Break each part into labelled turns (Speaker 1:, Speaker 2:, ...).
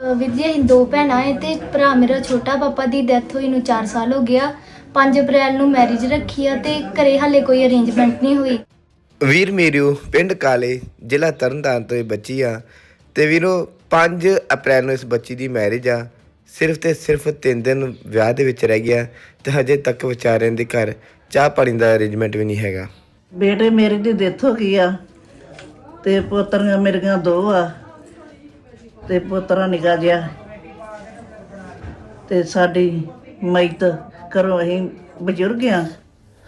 Speaker 1: ਜੀ ਅਸੀਂ ਦੋ ਭੈਣਾਂ ਏ ਤੇ ਭਰਾ ਮੇਰਾ ਛੋਟਾ ਪਾਪਾ ਦੀ ਡੈਥ ਹੋਈ ਨੂੰ 4 ਸਾਲ ਹੋ ਗਿਆ। 5 ਅਪ੍ਰੈਲ ਨੂੰ ਮੈਰਿਜ ਰੱਖੀ ਆ ਤੇ ਘਰੇ ਹਾਲੇ ਕੋਈ ਅਰੇਂਜਮੈਂਟ ਨਹੀਂ ਹੋਈ।
Speaker 2: ਵੀਰ ਮੇਰਿਓ ਪਿੰਡ ਕਾਲੇ ਜ਼ਿਲ੍ਹਾ ਤਰਨਤਾਰਨ ਤੋਂ ਇਹ ਬੱਚੀ ਆ ਤੇ ਵੀਰੋ 5 ਅਪ੍ਰੈਲ ਨੂੰ ਇਸ ਬੱਚੀ ਦੀ ਮੈਰਿਜ ਆ। ਸਿਰਫ ਤੇ ਸਿਰਫ 3 ਦਿਨ ਵਿਆਹ ਦੇ ਵਿੱਚ ਰਹਿ ਗਿਆ ਤੇ ਹਜੇ ਤੱਕ ਵਿਚਾਰਿਆਂ ਦੇ ਘਰ ਚਾਹ ਪਾਣੀ ਦਾ ਅਰੇਂਜਮੈਂਟ ਵੀ ਨਹੀਂ ਹੈਗਾ।
Speaker 3: ਬੇਟੇ ਮੇਰੇ ਦੀ ਡੈਥ ਹੋ ਗਈ ਆ ਤੇ ਪੋਤਰੀਆਂ ਮੇਰੀਆਂ ਦੋ ਆ। ਤੇ ਪੋਤਰਾ ਨਿਕਾ ਜਿਆ ਤੇ ਸਾਡੀ ਮੈਤ ਕਰੋ ਅਸੀਂ ਬਜ਼ੁਰਗ ਆ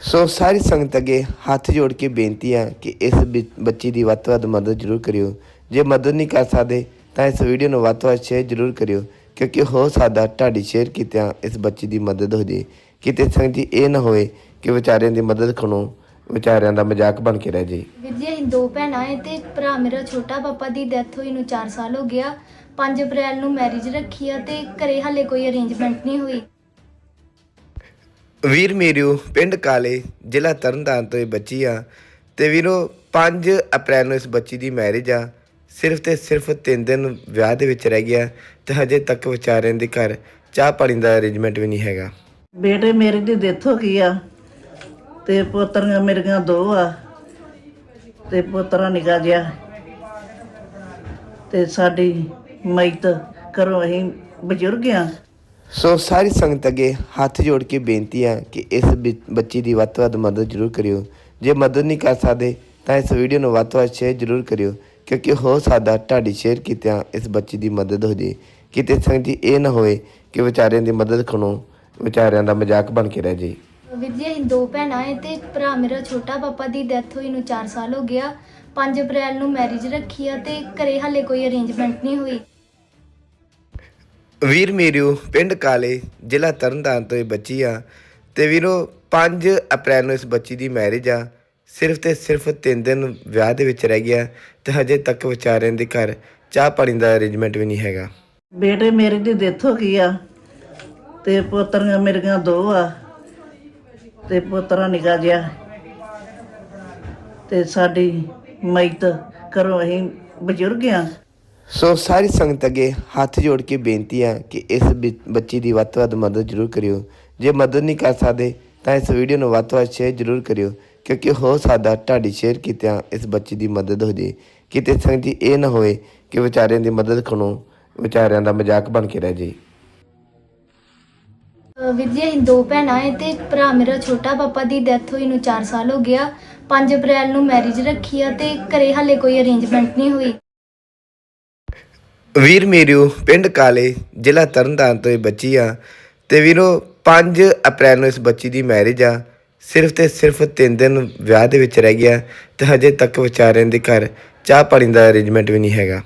Speaker 2: ਸੋ ਸਾਰੀ ਸੰਗਤ ਅੱਗੇ ਹੱਥ ਜੋੜ ਕੇ ਬੇਨਤੀ ਆ ਕਿ ਇਸ ਬਿ- ਬੱਚੀ ਦੀ ਵੱਧ ਤੋਂ ਵੱਧ ਮਦਦ ਜ਼ਰੂਰ ਕਰਿਓ। ਜੇ ਮਦਦ ਨਹੀਂ ਕਰ ਸਕਦੇ, ਤਾਂ ਇਸ ਵੀਡੀਓ ਨੂੰ ਵੱਧ ਤੋਂ ਵੱਧ ਸ਼ੇਅਰ ਜ਼ਰੂਰ ਕਰਿਓ, ਕਿਉਂਕਿ ਹੋ ਸਕਦਾ ਤੁਹਾਡੀ ਸ਼ੇਅਰ ਕੀਤਿਆਂ ਇਸ ਬੱਚੀ ਦੀ ਮਦਦ ਹੋ ਜੇ। ਕਿਤੇ ਸੰਗਤ ਜੀ ਇਹ ਨਾ ਹੋਵੇ ਕਿ ਵਿਚਾਰਿਆਂ ਦੀ ਮਦਦ ਖਣੋ ਵਿਚਾਰਿਆਂ ਦਾ ਮਜ਼ਾਕ ਬਣ ਕੇ ਰਹਿ ਜੇ।
Speaker 1: ਵੀਰ ਜੀ ਅਸੀਂ ਦੋ ਭੈਣਾਂ ਏ ਤੇ ਭਰਾ ਮੇਰਾ ਛੋਟਾ ਪਾਪਾ ਦੀ ਡੈਥ ਹੋਈ ਨੂੰ 4 ਸਾਲ ਹੋ ਗਿਆ। 5 ਅਪ੍ਰੈਲ ਨੂੰ ਮੈਰਿਜ ਰੱਖੀ ਆ ਤੇ ਘਰੇ ਹਾਲੇ ਕੋਈ ਅਰੇਂਜਮੈਂਟ ਨਹੀਂ ਹੋਈ।
Speaker 2: ਵੀਰ ਮੇਰਿਓ ਪਿੰਡ ਕਾਲੇ ਜ਼ਿਲ੍ਹਾ ਤਰਨਤਾਰਨ ਤੋਂ ਇਹ ਬੱਚੀ ਆ ਤੇ ਵੀਰੋ 5 ਅਪ੍ਰੈਲ ਨੂੰ ਇਸ ਬੱਚੀ ਦੀ ਮੈਰਿਜ ਆ। ਸਿਰਫ ਤੇ ਸਿਰਫ 3 ਦਿਨ ਵਿਆਹ ਦੇ ਵਿੱਚ ਰਹਿ ਗਿਆ ਤੇ ਹਜੇ ਤੱਕ ਵਿਚਾਰਿਆਂ ਦੇ ਘਰ ਚਾਹ ਪਾਣੀ ਦਾ ਅਰੇਂਜਮੈਂਟ ਵੀ ਨਹੀਂ ਹੈਗਾ।
Speaker 3: ਬੇਟੇ ਮੇਰੇ ਦੀ ਡੈਥ ਹੋ ਗਈ ਆ। ਤੇ ਪੋਤਰੀਆਂ ਮੇਰੀਆਂ ਦੋ ਆ। ਤੇ ਪੋਤਰਾ ਨਿਕਾ ਜਿਆ ਤੇ ਸਾਡੀ ਮੈਤ ਕਰੋ ਅਸੀਂ ਬਜ਼ੁਰਗ ਆ।
Speaker 2: ਸੋ ਸਾਰੀ ਸੰਗਤ ਅੱਗੇ ਹੱਥ ਜੋੜ ਕੇ ਬੇਨਤੀ ਆ ਕਿ ਇਸ ਬਿ- ਬੱਚੀ ਦੀ ਵੱਧ ਤੋਂ ਵੱਧ ਮਦਦ ਜ਼ਰੂਰ ਕਰਿਓ। ਜੇ ਮਦਦ ਨਹੀਂ ਕਰ ਸਕਦੇ, ਤਾਂ ਇਸ ਵੀਡੀਓ ਨੂੰ ਵੱਧ ਤੋਂ ਵੱਧ ਸ਼ੇਅਰ ਜ਼ਰੂਰ ਕਰਿਓ, ਕਿਉਂਕਿ ਹੋ ਸਕਦਾ ਤੁਹਾਡੀ ਸ਼ੇਅਰ ਕੀਤਿਆਂ ਇਸ ਬੱਚੀ ਦੀ ਮਦਦ ਹੋ ਜੇ। ਕਿਤੇ ਸੰਗਤ ਜੀ ਇਹ ਨਾ ਹੋਵੇ ਕਿ ਵਿਚਾਰਿਆਂ ਦੀ ਮਦਦ ਖਣੋ, ਵਿਚਾਰਿਆਂ ਦਾ ਮਜ਼ਾਕ ਬਣ ਕੇ ਰਹਿ ਜੇ।
Speaker 1: ਵੀਰ ਜੀ ਅਸੀਂ ਦੋ ਭੈਣਾਂ ਏ ਤੇ ਭਰਾ ਮੇਰਾ ਛੋਟਾ ਪਾਪਾ ਦੀ ਡੈਥ ਹੋਈ ਨੂੰ 4 ਸਾਲ ਹੋ ਗਿਆ 5 ਅਪ੍ਰੈਲ ਨੂੰ ਮੈਰਿਜ ਰੱਖੀ ਆ ਤੇ ਘਰੇ ਹਾਲੇ ਕੋਈ ਅਰੇਂਜਮੈਂਟ ਨਹੀਂ ਹੋਈ।
Speaker 2: ਵੀਰ ਮੇਰਿਓ ਪਿੰਡ ਕਾਲੇ ਜ਼ਿਲ੍ਹਾ ਤਰਨਤਾਰਨ ਤੋਂ ਇਹ ਬੱਚੀ ਆ ਤੇ ਵੀਰੋ 5 ਅਪ੍ਰੈਲ ਨੂੰ ਇਸ ਬੱਚੀ ਦੀ ਮੈਰਿਜ ਆ। ਸਿਰਫ ਤੇ ਸਿਰਫ 3 ਦਿਨ ਵਿਆਹ ਦੇ ਵਿੱਚ ਰਹਿ ਗਿਆ ਤੇ ਹਜੇ ਤੱਕ ਵਿਚਾਰਿਆਂ ਦੇ ਘਰ ਚਾਹ ਪਾਣੀ ਦਾ ਅਰੇਂਜਮੈਂਟ ਵੀ ਨਹੀਂ ਹੈਗਾ।
Speaker 3: ਬੇਟੇ ਮੇਰੇ ਦੀ ਡੈਥ ਹੋ ਗਈ ਆ ਤੇ ਪੋਤਰੀਆਂ ਮੇਰੀਆਂ ਦੋ ਆ। ਤੇ ਪੋਤਰਾ ਨਿਕਾ ਜਿਆ ਤੇ ਸਾਡੀ ਮੈਤ ਕਰੋ ਅਸੀਂ ਬਜ਼ੁਰਗ ਆ
Speaker 2: ਸੋ ਸਾਰੀ ਸੰਗਤ ਅੱਗੇ ਹੱਥ ਜੋੜ ਕੇ ਬੇਨਤੀ ਆ ਕਿ ਇਸ ਬੱਚੀ ਦੀ ਵੱਧ ਤੋਂ ਵੱਧ ਮਦਦ ਜ਼ਰੂਰ ਕਰਿਓ। ਜੇ ਮਦਦ ਨਹੀਂ ਕਰ ਸਕਦੇ, ਤਾਂ ਇਸ ਵੀਡੀਓ ਨੂੰ ਵੱਧ ਤੋਂ ਵੱਧ ਸ਼ੇਅਰ ਜ਼ਰੂਰ ਕਰਿਓ, ਕਿਉਂਕਿ ਹੋ ਸਕਦਾ ਤੁਹਾਡੀ ਸ਼ੇਅਰ ਕੀਤਿਆਂ ਇਸ ਬੱਚੀ ਦੀ ਮਦਦ ਹੋ ਜੇ। ਕਿਤੇ ਸੰਗਤ ਜੀ ਇਹ ਨਾ ਹੋਵੇ ਕਿ ਵਿਚਾਰਿਆਂ ਦੀ ਮਦਦ ਖਣੋ, ਵਿਚਾਰਿਆਂ ਦਾ ਮਜ਼ਾਕ ਬਣ ਕੇ ਰਹਿ ਜੇ।
Speaker 1: ਵੀਰ ਜੀ, ਅਸੀਂ ਦੋ ਭੈਣਾਂ ਏ ਤੇ ਭਰਾ ਮੇਰਾ ਛੋਟਾ ਪਾਪਾ ਦੀ ਡੈਥ ਹੋਈ ਨੂੰ 4 ਸਾਲ ਹੋ ਗਿਆ। 5 ਅਪ੍ਰੈਲ ਨੂੰ ਮੈਰਿਜ ਰੱਖੀ ਆ ਤੇ ਘਰੇ ਹਾਲੇ ਕੋਈ ਅਰੇਂਜਮੈਂਟ ਨਹੀਂ ਹੋਈ।
Speaker 2: ਵੀਰ ਮੇਰਿਓ, ਪਿੰਡ ਕਾਲੇ, ਜ਼ਿਲ੍ਹਾ ਤਰਨਤਾਰਨ ਤੋਂ ਇਹ ਬੱਚੀ ਆ ਤੇ ਵੀਰੋ 5 ਅਪ੍ਰੈਲ ਨੂੰ ਇਸ ਬੱਚੀ ਦੀ ਮੈਰਿਜ ਆ। ਸਿਰਫ ਤੇ ਸਿਰਫ 3 ਦਿਨ ਵਿਆਹ ਦੇ ਵਿੱਚ ਰਹਿ ਗਿਆ ਤੇ ਹਜੇ ਤੱਕ ਵਿਚਾਰਿਆਂ ਦੇ ਘਰ ਚਾਹ ਪਾਣੀ ਦਾ ਅਰੇਂਜਮੈਂਟ ਵੀ ਨਹੀਂ ਹੈਗਾ।